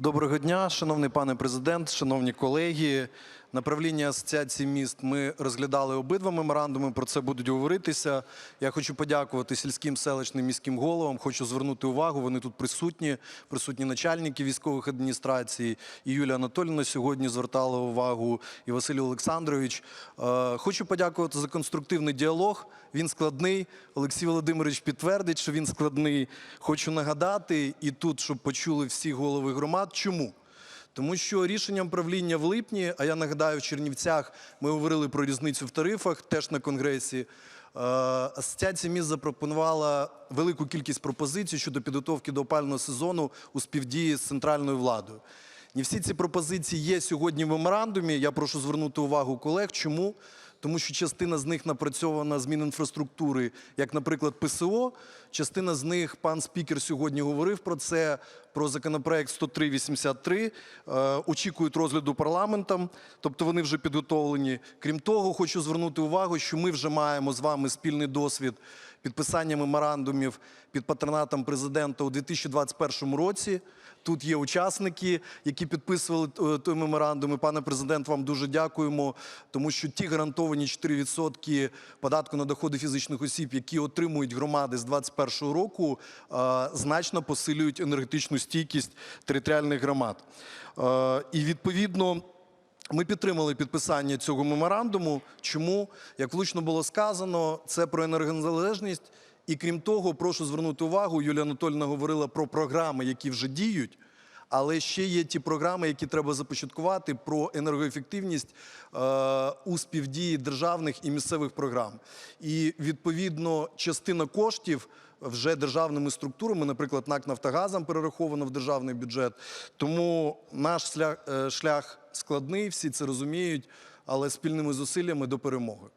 Доброго дня, шановний пане президент, шановні колеги. На правлінні асоціації міст ми розглядали обидва меморандуми. Про це будуть говоритися. Я хочу подякувати сільським селищним міським головам. Хочу звернути увагу. Вони тут присутні, присутні начальники військових адміністрацій. І Юлія Анатолійовна сьогодні звертала увагу, і Василь Олександрович. Е, Хочу подякувати за конструктивний діалог. Він складний. Олексій Володимирович підтвердить, що він складний. Хочу нагадати і тут, щоб почули всі голови громад, чому. Тому що рішенням правління в липні, а я нагадаю, в Чернівцях ми говорили про різницю в тарифах, теж на конгресі. е, Асоціація міст запропонувала велику кількість пропозицій щодо підготовки до опального сезону у співдії з центральною владою. Не всі ці пропозиції є сьогодні в меморандумі. Я прошу звернути увагу колег. Чому? Тому що частина з них напрацьована з Мінінфраструктури, як, наприклад, ПСО. Частина з них пан спікер сьогодні говорив про це, про законопроект 103.83. Е, очікують розгляду парламентом, тобто вони вже підготовлені. Крім того, хочу звернути увагу, що ми вже маємо з вами спільний досвід підписання меморандумів під патронатом президента у 2021 році. Тут є учасники, які підписували е, той меморандум. І, Пане президент, вам дуже дякуємо, тому що ті гарантовані 4% податку на доходи фізичних осіб, які отримують громади з 2021 року, е, значно посилюють енергетичну стійкість територіальних громад. Е, І відповідно. Ми підтримали підписання цього меморандуму. Чому, як влучно було сказано, це про енергонезалежність. І крім того, прошу звернути увагу, Юлія Анатольовна говорила про програми, які вже діють. Але ще є ті програми, які треба започаткувати про енергоефективність е, у співдії державних і місцевих програм. І відповідно частина коштів вже державними структурами, наприклад, НАК Нафтогазом перераховано в державний бюджет. Тому наш шлях, е, складний, всі це розуміють, але спільними зусиллями до перемоги.